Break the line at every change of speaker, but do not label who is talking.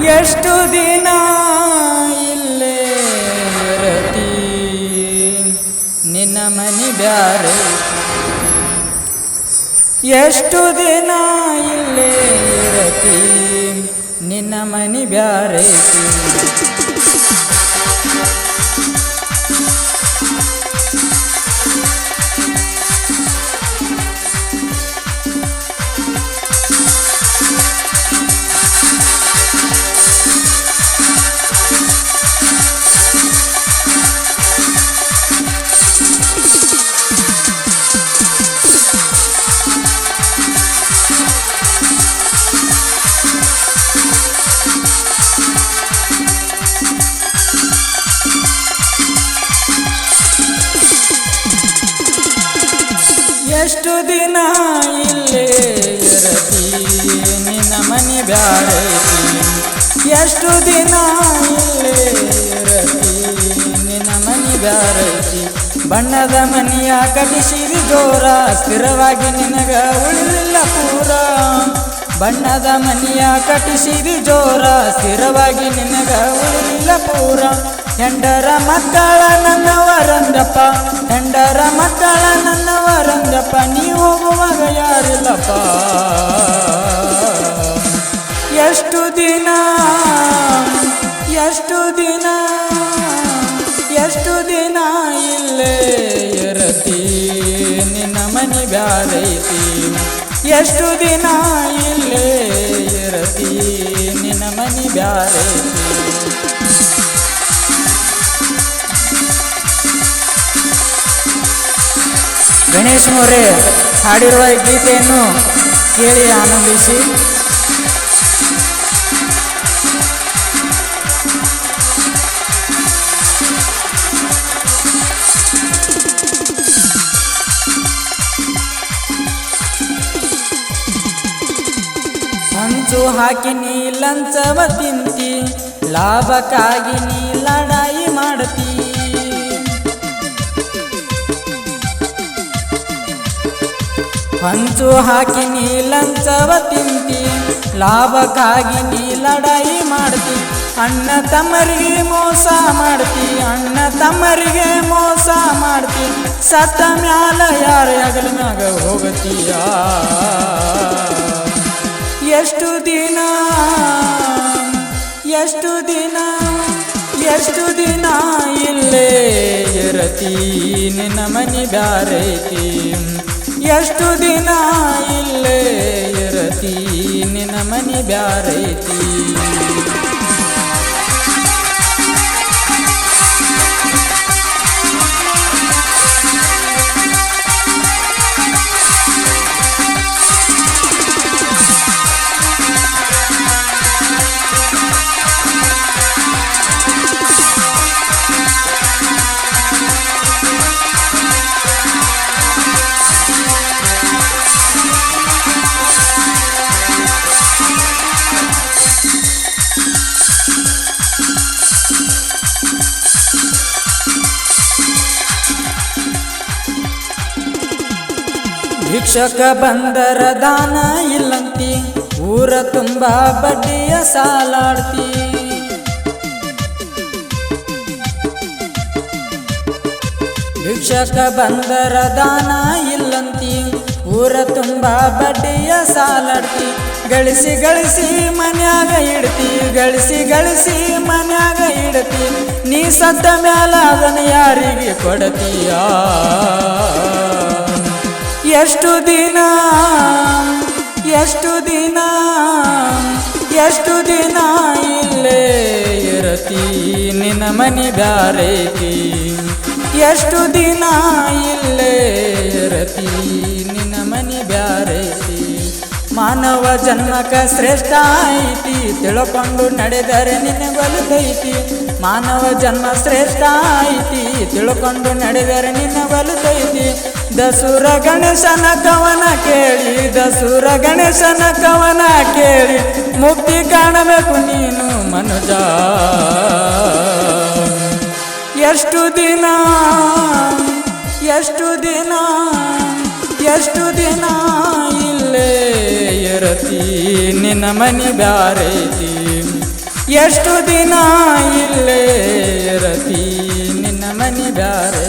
ಎಷ್ಟು ದಿನ ಇಲ್ಲೇ ರತಿ ನಿನ್ನ ಮನಿ ಬ್ಯಾರೆ ಎಷ್ಟು ದಿನ ಇಲ್ಲೇ ರತಿ ನಿನ್ನ ಮನಿ ಬ್ಯಾರೈತಿ ದಿನ ಇಲ್ಲೇ ಇರತಿ. ನಿನ್ನ ಮನೆ ಬ್ಯಾರೈತಿ ಎಷ್ಟು ದಿನ ಇಲ್ಲೇ ಇರತಿ. ನಿನ್ನ ಮನೆ ಬ್ಯಾರೈತಿ ಬಣ್ಣದ ಮನೆಯ ಕಟಿಸಿರಿ ಜೋರ, ಸ್ಥಿರವಾಗಿ ನಿನಗ ಉಳಿಲಿಲ್ಲ ಪೂರ. ಬಣ್ಣದ ಮನೆಯ ಕಟಿಸಿರಿ ಜೋರ, ಸ್ಥಿರವಾಗಿ ನಿನಗ ಉಳಿಲಿಲ್ಲ ಪೂರ. ಹೆಂಡರ ಮಕ್ಕಳ ನನ್ನವರಂದಪ್ಪ ಹೆಂಡರ ಮಕ್ಕಳ ನನ್ನವರಂದಪ್ಪ ನೀ ಹೋಗುವಾಗ ಯಾರಿಲ್ಲಪ್ಪ? ಎಷ್ಟು ದಿನ ಎಷ್ಟು ದಿನ ಎಷ್ಟು ದಿನ ಇಲ್ಲೇ ಇರತಿ ನಿನ್ನ ಮನೆ ಬ್ಯಾರೈತಿ ಎಷ್ಟು ದಿನ ಇಲ್ಲೇ ಇರತಿ ನಿನ್ನ ಮನೆ ಬ್ಯಾರೈತಿ ಗಣೇಶನವರೇ ಹಾಡಿರುವ ಈ ಗೀತೆಯನ್ನು ಕೇಳಿ ಆನಂದಿಸಿ. ಸಂಚು ಹಾಕಿ ನೀ ಲಂಚವ ತಿಂತಿ, ಲಾಭಕ್ಕಾಗಿ ನೀ ಲಡಾಯಿ ಮಾಡ್ತಿ. ಹಂಚು ಹಾಕಿ ನೀ ಲಂಚವ ತಿಂತಿ, ಲಾಭಕ್ಕಾಗಿ ನೀ ಲಡಾಯಿ ಮಾಡ್ತಿ. ಅಣ್ಣ ತಮ್ಮರಿಗೆ ಮೋಸ ಮಾಡ್ತಿ, ಅಣ್ಣ ತಮ್ಮರಿಗೆ ಮೋಸ ಮಾಡ್ತಿ. ಸತ್ತ ಮ್ಯಾಲ ಯಾರ ಹಗಲ ಮ್ಯಾಗ ಹೋಗತೀಯ? ಎಷ್ಟು ದಿನ ಎಷ್ಟು ದಿನ ಎಷ್ಟು ದಿನ ಇಲ್ಲೇ ಇರತಿ? ನಿನ್ನ ಮನಿ ಬ್ಯಾರೈತಿ? ಎಷ್ಟು ದಿನ ಇಲ್ಲೇ ಇರತಿ? ನಿನ್ನ ಮನಿ ಬ್ಯಾರೈತಿ? ಭಿಕ್ಷಕ ಬಂದರ ದಾನ ಇಲ್ಲಂತಿ, ಊರ ತುಂಬ ಬಡ್ಡಿಯ ಸಾಲಾಡ್ತಿ. ಭಿಕ್ಷಕ ಬಂದರ ದಾನ ಇಲ್ಲಂತಿ, ಊರ ತುಂಬ ಬಡ್ಡಿಯ ಸಾಲಾಡ್ತಿ. ಗಳಿಸಿ ಗಳಿಸಿ ಮನ್ಯಾಗ ಇಡ್ತಿ, ಗಳಿಸಿ ಗಳಿಸಿ ಮನ್ಯಾಗ ಇಡ್ತಿ. ನೀ ಸತ್ತ ಮ್ಯಾಲ ಅದನ್ನು ಯಾರಿಗೆ ಕೊಡತೀಯ? ಎಷ್ಟು ದಿನ ಎಷ್ಟು ದಿನ ಎಷ್ಟು ದಿನ ಇಲ್ಲೇ ಇರತಿ ನಿನ್ನ ಮನಿ ಎಷ್ಟು ದಿನ ಇಲ್ಲೇ ಇರತಿ? ಮಾನವ ಜನ್ಮಕ ಶ್ರೇಷ್ಠ ಐತಿ. ತಿಳ್ಕೊಂಡು ನಡೆದರೆ ಬಲುದೈತಿ ಮಾನವ ಜನ್ಮ ಶ್ರೇಷ್ಠ ಐತಿ. ತಿಳ್ಕೊಂಡು ನಡೆದರೆ ಬಲುದೈತಿ ದಸೂರ ಗಣೇಶನ ಕವನ ಕೇಳಿ, ದಸುರ ಗಣೇಶನ ಕವನ ಕೇಳಿ, ಮುಕ್ತಿ ಕಾಣಬೇಕು ನೀನು ಮನುಜ. ಎಷ್ಟು ದಿನ ಎಷ್ಟು ದಿನ ಎಷ್ಟು ದಿನ ಇಲ್ಲೇ ಇರತಿ ನಿನ್ನ ಮನಿ ಬ್ಯಾರೈತಿ. ಎಷ್ಟು ದಿನ ಇಲ್ಲೇ ಇರತಿ ನಿನ್ನ ಮನಿ ಬ್ಯಾರೆ